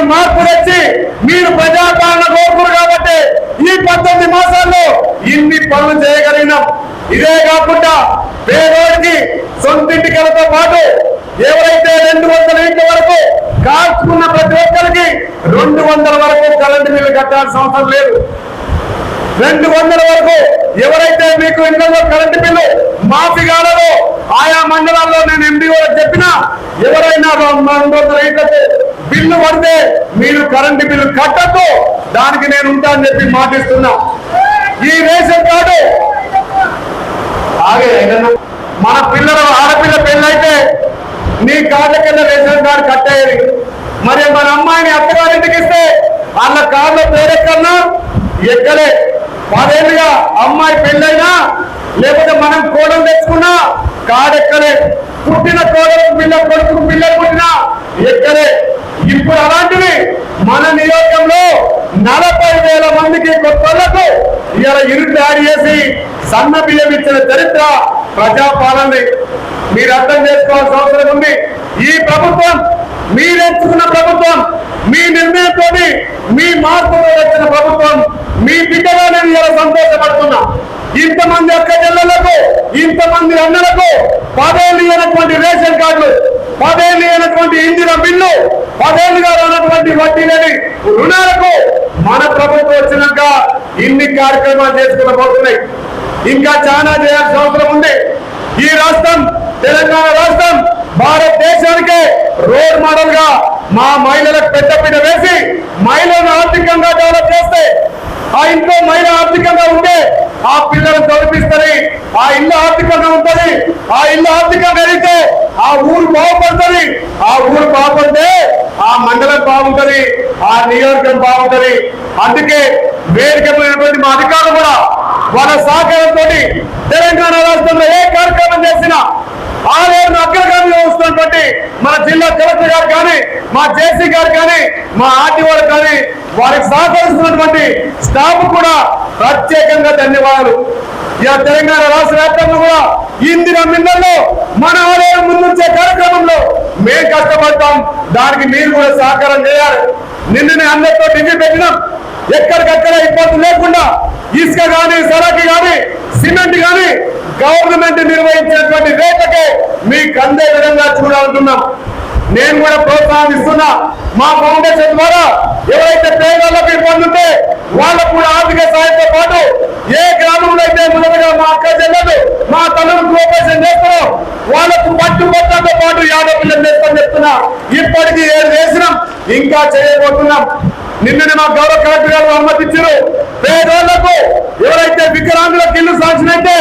మీరు మార్పు తెచ్చి మీరు ప్రజాపాలన కోరుకురు కాబట్టి ఈ పద్దెనిమిది మాసాల్లో ఇన్ని పనులు చేయగలిగినాం. ఇదే కాకుండా పేదోడికి సొంతింటికలతో పాటు ఎవరైతే రెండు వందల ఇంటి వరకు కాచుకున్న ప్రతి ఒక్కరికి రెండు వందల వరకు కరెంటు బిల్లు కట్టాల్సిన అవసరం లేదు. రెండు వందల వరకు ఎవరైతే మీకు ఇంట్లో కరెంటు బిల్లు మాఫీ కాలేదో ఆయా మండలాల్లో నేను ఎండి చెప్పినా ఎవరైనా రెండు వందల ఇంట్లకు బిల్లు పడితే మీరు కరెంటు బిల్లు కట్టద్దు. దానికి నేను ఉంటానని చెప్పి మాటిస్తున్నా. ఈ రేషన్ కార్డు ఆగే మన పిల్లలు ఆడపిల్ల పెళ్ళైతే నీ కార్డు కింద రేషన్ కార్డు కట్టేది మరి మన అమ్మాయిని అత్తగారింటికి ఇస్తే వాళ్ళ కార్డులో పేరెక్కన్నా ఎక్కలే. పదేళ్ళుగా అమ్మాయి పెళ్ళైనా లేకపోతే మనం కోడలు తెచ్చుకున్నా కాడెక్కలే పుట్టిన కోడలకు పిల్ల కొడుకు పిల్లలు పుట్టినా ఎక్కలే. ఇప్పుడు అలాంటివి మన నియోజకంలో నలభై వేల మందికి కొత్తలకు ఇలా ఇరుకు యాడ్ చేసి సన్న బియ్యం ఇచ్చిన చరిత్ర ప్రజాపాలనది. మీరు అర్థం చేసుకోవాల్సిన అవసరం ఉంది. ఈ ప్రభుత్వం మీరు ఎంచుకున్న ప్రభుత్వం మీ నిర్ణయంతో మీ మార్పుతో వచ్చిన ప్రభుత్వం మీ బిడ్డగా నేను ఇలా సంతోషపడుతున్నా. ఇంతమంది అక్క జిల్లలకు ఇంతమంది అన్నలకు పదేళ్ళు అయినటువంటి రేషన్ కార్డులు పదేళ్ళు అయినటువంటి ఇందిరా బిల్లు పదేళ్ళుగా ఉన్నటువంటి వడ్డీ లేని రుణాలకు మన ప్రభుత్వం వచ్చినాక ఇన్ని కార్యక్రమాలు చేసుకుని పోతున్నాయి. ఇంకా చాలా చేయాల్సిన అవసరం ఉంది. ఈ రాష్ట్రం తెలంగాణ రాష్ట్రం భారతదేశానికే రోల్ మోడల్గా మా మహిళలకు పెద్దపీట వేసి మహిళలను ఆర్థికంగా డెవలప్ చేస్తే ఆ ఇంట్లో మహిళ ఆర్థికంగా ఉంటే ఆ పిల్లలను చదివిస్తుంది ఆ ఇల్లు ఆర్థికంగా ఉంటుంది ఆ ఇల్లు ఆర్థికంగా పెరిగితే ఆ ఊరు ఆ ఊరు బాగుంటే ఆ మండలం బాగుంటది ఆ నియోజకం బాగుంటది. అందుకే వేదికమైనటువంటి మా అధికారులు కూడా వాళ్ళ సహకారంతో తెలంగాణ రాష్ట్రంలో ఏ కార్యక్రమం చేసినా ఆలయం అగ్రగామిగా వస్తున్నటువంటి మన జిల్లా కలెక్టర్ గారు కానీ మా జేసీ గారు కానీ మా ఆర్టీఓలు కానీ వారికి సహకరిస్తున్నటువంటి స్టాఫ్ కూడా ప్రత్యేకంగా ధన్యవాదాలు. ఇక తెలంగాణ రాష్ట్ర వ్యాప్తంగా కూడా ఇందిరా మిన్నల్లో మన ఆలయం ముందుంచే దానికి మీరు కూడా సహకారం చేయాలి. నిన్ననే అందరితో ఢిల్లీ పెట్టినాం. ఎక్కడికక్కడ ఇబ్బంది లేకుండా ఇసుక కానీ సరకి కానీ సిమెంట్ కానీ గవర్నమెంట్ నిర్వహించినటువంటి రేట్లకే మీకు అందే విధంగా చూడాలనుకున్నాం. నేను కూడా ప్రోత్సాహం ఇస్తున్నా మా ఫౌండేషన్ ద్వారా ఎవరైతే పేదలకు ఇబ్బంది ఉంటే వాళ్ళకు కూడా ఆర్థిక సహాయంతో పాటు ఏ గ్రామంలో అయితే మొదటగా మా అక్క చెల్లెలు మా తల్లులు కోఆపరేషన్ చేస్తారో వాళ్ళకు చేస్తామని ఇప్పటికీ ఏడు వేసినాం ఇంకా చేయబోతున్నాం. నిన్ననే మా గౌరవ కలెక్టర్ గారు అనుమతించారు. పేదోళ్ళకు ఎవరైతే వికలాంగులకు ఇల్లు సాక్షినైతే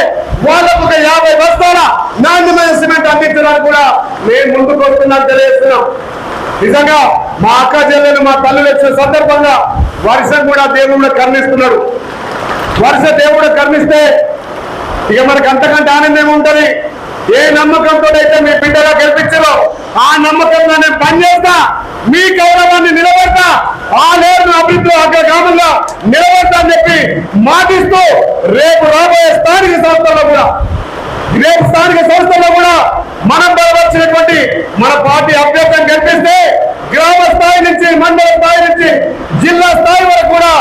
వాళ్ళకు ఒక యాభై బస్తాల నాణ్యమైన సిమెంట్ అందించడానికి కూడా మేము ముందుకు వస్తున్నాం తెలియజేస్తున్నాం. నిజంగా మా అక్క చెల్లెలు మా తల్లులు వచ్చిన సందర్భంగా వర్షం కూడా దేవుడు కర్ణిస్తున్నాడు. వర్ష దేవుడు కర్ణిస్తే ఇక మనకు అంతకంటే ఆనందం ఉంటుంది ఏ నమ్మకంతో అయితే మీ బిడ్డగా గెలిపించారో ఆ నమ్మకంగా నేను పనిచేస్తా. మీ గౌరవాన్ని నిలబెడతా. ఆ లేరు అభివృద్ధి అగ్ర గ్రామంగా నిలబెడతా అని చెప్పి మాటిస్తూ రేపు రాబోయే స్థానిక సంస్థల్లో కూడా రేపు స్థానిక సంస్థల్లో కూడా మనం బలవచ్చినటువంటి మన పార్టీ అభ్యర్థం కనిపిస్తే గ్రామ స్థాయి నుంచి మండల స్థాయి నుంచి జిల్లా స్థాయి వరకు కూడా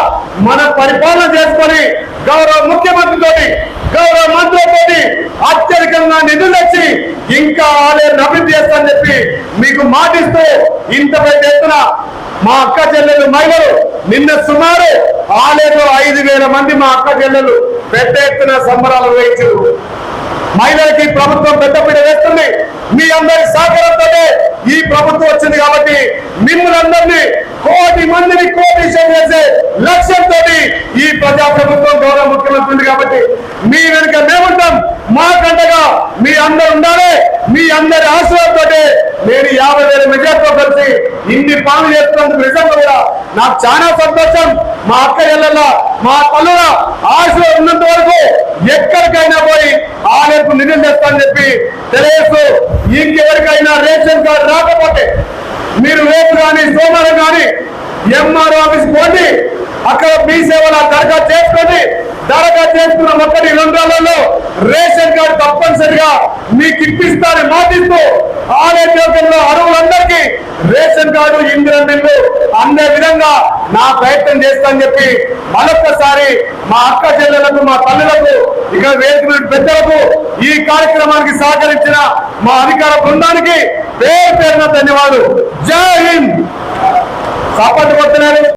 మన పరిపాలన చేసుకొని గౌరవ ముఖ్యమంత్రితో గౌరవ మంత్రులతో అత్యధికంగా నిధులు తెచ్చి ఇంకా ఆలయాన్ని అభివృద్ధి చేస్తానని మీకు మాటిస్తూ ఇంత పెద్ద ఎత్తున మా అక్క చెల్లెలు మహిళలు నిన్న సుమారు ఆలయంలో ఐదు వేల మంది మా అక్క చెల్లెలు పెద్ద ఎత్తున సంబరాలు వేయించారు. మహిళలకి ప్రభుత్వం పెద్దపీట వేస్తుంది. మీ అందరి సహకారంతోనే ఈ ప్రభుత్వం వచ్చింది కాబట్టి మిమ్మల్ని కోటి మందిని కోటి చేసే లక్ష్యంతో ఈ ప్రజా ప్రభుత్వం గౌరవ ముఖ్యమంత్రి ఉంది కాబట్టి మీ వెనుక మేముంటాం. మాకంటగా మీ అందరు ఉండాలి. మీ అందరి ఆశీర్వాదంతో వేల కలిసి ఇన్ని పనులు చేస్తున్నందుకు నిజంగా కూడా నాకు చాలా సంతోషం. మా అక్క ఇళ్ళ మా తల్లుల ఆశలో ఉన్నంత వరకు ఎక్కడికైనా పోయి ఆలయకు నిధులు తెస్తానని చెప్పి తెలియజేస్తూ ఇంకెవరికైనా రేషన్ కార్డు రాకపోతే మీరు రేపు కానీ సోమవారం కానీ ఎంఆర్ ఆఫీస్ పోండి. అక్కడ మీ సేవల దరఖాస్తు చేసుకోండి. దరఖాస్తు చేసుకున్న ఒక్కటి రెండు రేషన్ కార్డు తప్పనిసరిగా మీకు ఇప్పిస్తారని మాటిస్తూ ఆలయ జోకంలో అరువులందరికీ కార్డు ఇందిరా బిల్లు అందే విధంగా నా ప్రయత్నం చేస్తానని చెప్పి మరొక్కసారి మా అక్క చెల్లెలకు మా తల్లులకు ఇక్కడ వేదిక పెద్దలకు ఈ కార్యక్రమానికి సహకరించిన మా అధికార బృందానికి పేరు పేరున ధన్యవాదాలు. జై హింద్! సపోర్ట్ కొడుతున్నారు